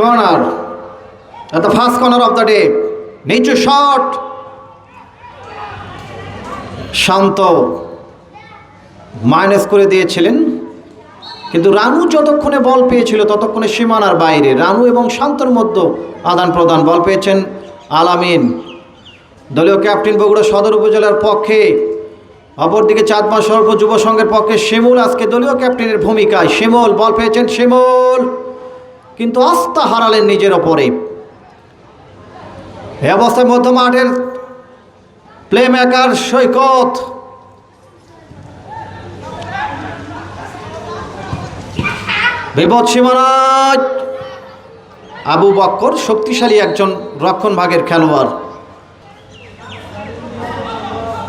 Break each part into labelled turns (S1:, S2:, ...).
S1: corner at the first corner of the day নিচু shot শান্ত minus করে দিয়েছিলেন। কিন্তু রানু যতক্ষণে বল পেয়েছিল, ততক্ষণে সীমানার বাইরে। রানু এবং শান্তর মধ্যে আদান প্রদান বল পেয়েছেন আলামিন। দলীয় ক্যাপ্টেন বগুড়া সদর উপজেলার পক্ষে, অপরদিকে চাঁদমা সর্ব যুব সংঘের পক্ষে শিমুল। আজকে দলীয় ক্যাপ্টেনের ভূমিকায় শিমুল, বল পেয়েছেন শিমুল। কিন্তু আস্থা হারালেন নিজের ওপরে। এই অবস্থায় মধ্য মাঠের প্লে মেকার সৈকত। বিপদ সীমানায় আবু বক্কর শক্তিশালী একজন রক্ষণ ভাগের খেলোয়াড়।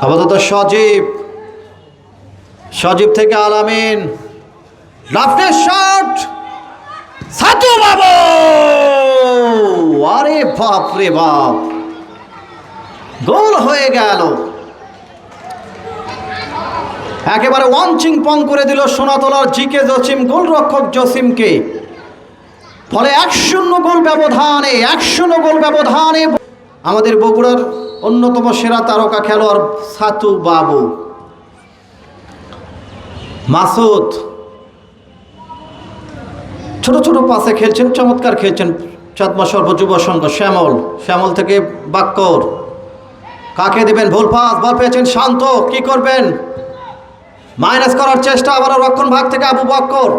S1: আপাতত সজীব। সজীব থেকে আলামিন। লাফটের শট সাতু বাবু! আরে বাপ রে বাপ! গোল হয়ে গেল। একেবারে ওয়াঞ্চিং পং করে দিল সোনাতলার জিকে জসিম, গোলরক্ষক জসিমকে। ফলে এক শূন্য গোল ব্যবধানে, এক শূন্য গোল ব্যবধানে আমাদের বগুড়ার অন্যতম সেরা তারকা খেলোয়াড় সাতু বাবু। মাসুদ ছোট ছোট পাশে খেলছেন, চমৎকার খেলছেন চাঁদমা সর্ব যুব সংঘ, শ্যামল। শ্যামল থেকে বাক্কর। কাকে দেবেন? ভুল পাস, বল পেয়েছেন শান্ত। কি করবেন? মাইনাস করার চেষ্টা, আবারও রক্ষণ ভাগ থেকে আবু বক্কর।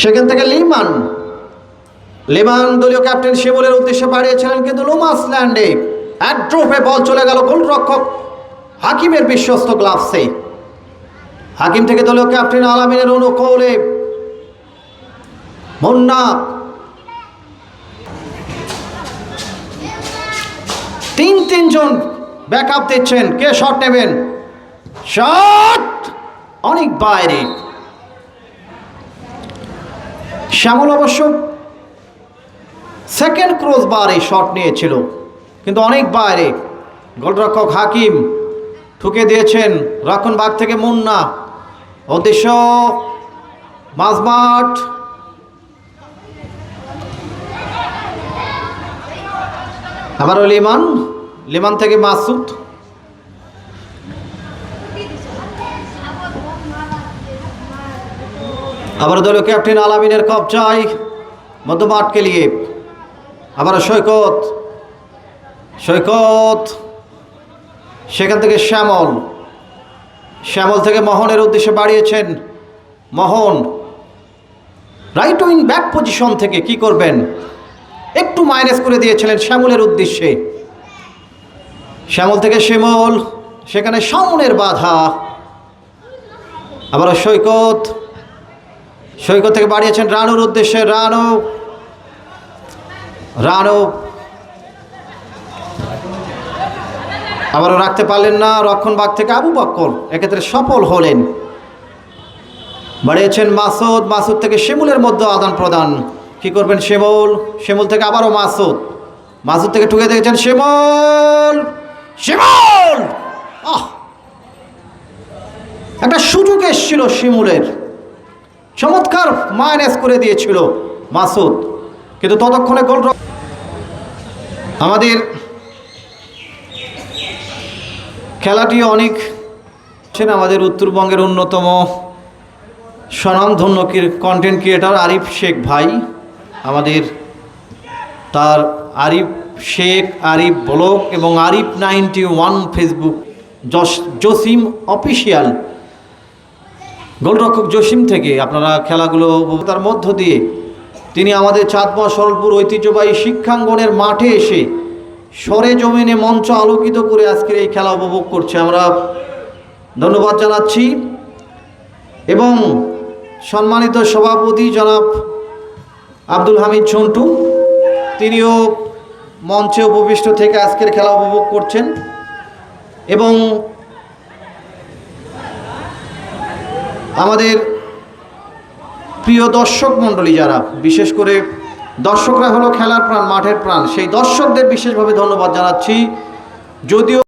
S1: সেখান থেকে লিমান। লিমান দলীয় ক্যাপ্টেন শিমুলের উদ্দেশ্যে বাড়িয়েছিলেন কিন্তু লোমাস ল্যান্ডে। এক ড্রপে বল চলে গেল গোলরক্ষক হাকিমের বিশ্বস্ত গ্লাভসে। হাকিম থেকে দলীয় ক্যাপ্টেন আলামিনের অনুকূলে মুন্না তিন তিনজন ব্যাক আপ দিচ্ছেন। কে শট নেবেন? শট অনেক বাইরে। শ্যামল অবশ্য সেকেন্ড ক্রস বার শট নিয়েছিল। কিন্তু অনেক বাইরে। গোলরক্ষক হাকিম ঠুকে দিয়েছেন রক্ষণ বাগ থেকে মুন্না। উদ্দেশ্য মাঝমাঠ। আবারও লিমান লিমান থেকে মাসুদ। আবার দলীয় ক্যাপ্টেন আলামিনের কবচায় মধ্যমাঠকে নিয়ে। আবার সৈকত। সৈকত। সেখান থেকে শ্যামল। শ্যামল থেকে মোহনের উদ্দেশ্যে বাড়িয়েছেন Mohan. Right wing back position থেকে কি করবেন? একটু মাইনাস করে দিয়েছিলেন শ্যামলের উদ্দেশ্যে। শ্যামল থেকে শ্যামল, সেখানে সামনের বাধা। আবার সৈকত। সৈকত থেকে বাড়িয়েছেন রানুর উদ্দেশ্যে, রানু। রানু আবারও রাখতে পারলেন না রক্ষণ বাগ থেকে আবু বক্কর। এক্ষেত্রে সফল হলেন। বাড়িয়েছেন মাসুদ। মাসুদ থেকে শিমুলের মধ্যে আদান প্রদান। কি করবেন শিমুল? শিমুল থেকে আবারও মাসুদ। মাসুদ থেকে ঠুকে দেখেছেন শিমুল। শিমুল! আহ! একটা সুযোগ এসছিল শিমুলের। চমৎকার মাইনাস করে দিয়েছিল মাসুদ। কিন্তু ততক্ষণে গোল আমাদের খেলাটি অনেক ছিলেন আমাদের উত্তরবঙ্গের অন্যতম স্বনামধন্য কন্টেন্ট ক্রিয়েটার আরিফ শেখ ভাই, আমাদের তার আরিফ শেখ, আরিফ ব্লগ এবং আরিফ নাইনটি ওয়ান ফেসবুক জস জসিম অফিসিয়াল। গোলরক্ষক জসিম থেকে আপনারা খেলাগুলো তার মধ্য দিয়ে তিনি আমাদের চাঁদমা সরলপুর ঐতিহ্যবাহী শিক্ষাঙ্গনের মাঠে এসে সরে জমিনে মঞ্চ আলোকিত করে আজকের এই খেলা উপভোগ করছে আমরা। ধন্যবাদ জানাচ্ছি। এবং সম্মানিত সভাপতি জনাব আব্দুল হামিদ ঝন্টু, তিনিও মঞ্চে উপবিষ্ট থেকে আজকের খেলা উপভোগ করছেন। এবং আমাদের প্রিয় দর্শক মণ্ডলী যারা, বিশেষ করে দর্শকরা হলো খেলার প্রাণ মাঠের প্রাণ। সেই দর্শকদের বিশেষভাবে ধন্যবাদ জানাচ্ছি। যদিও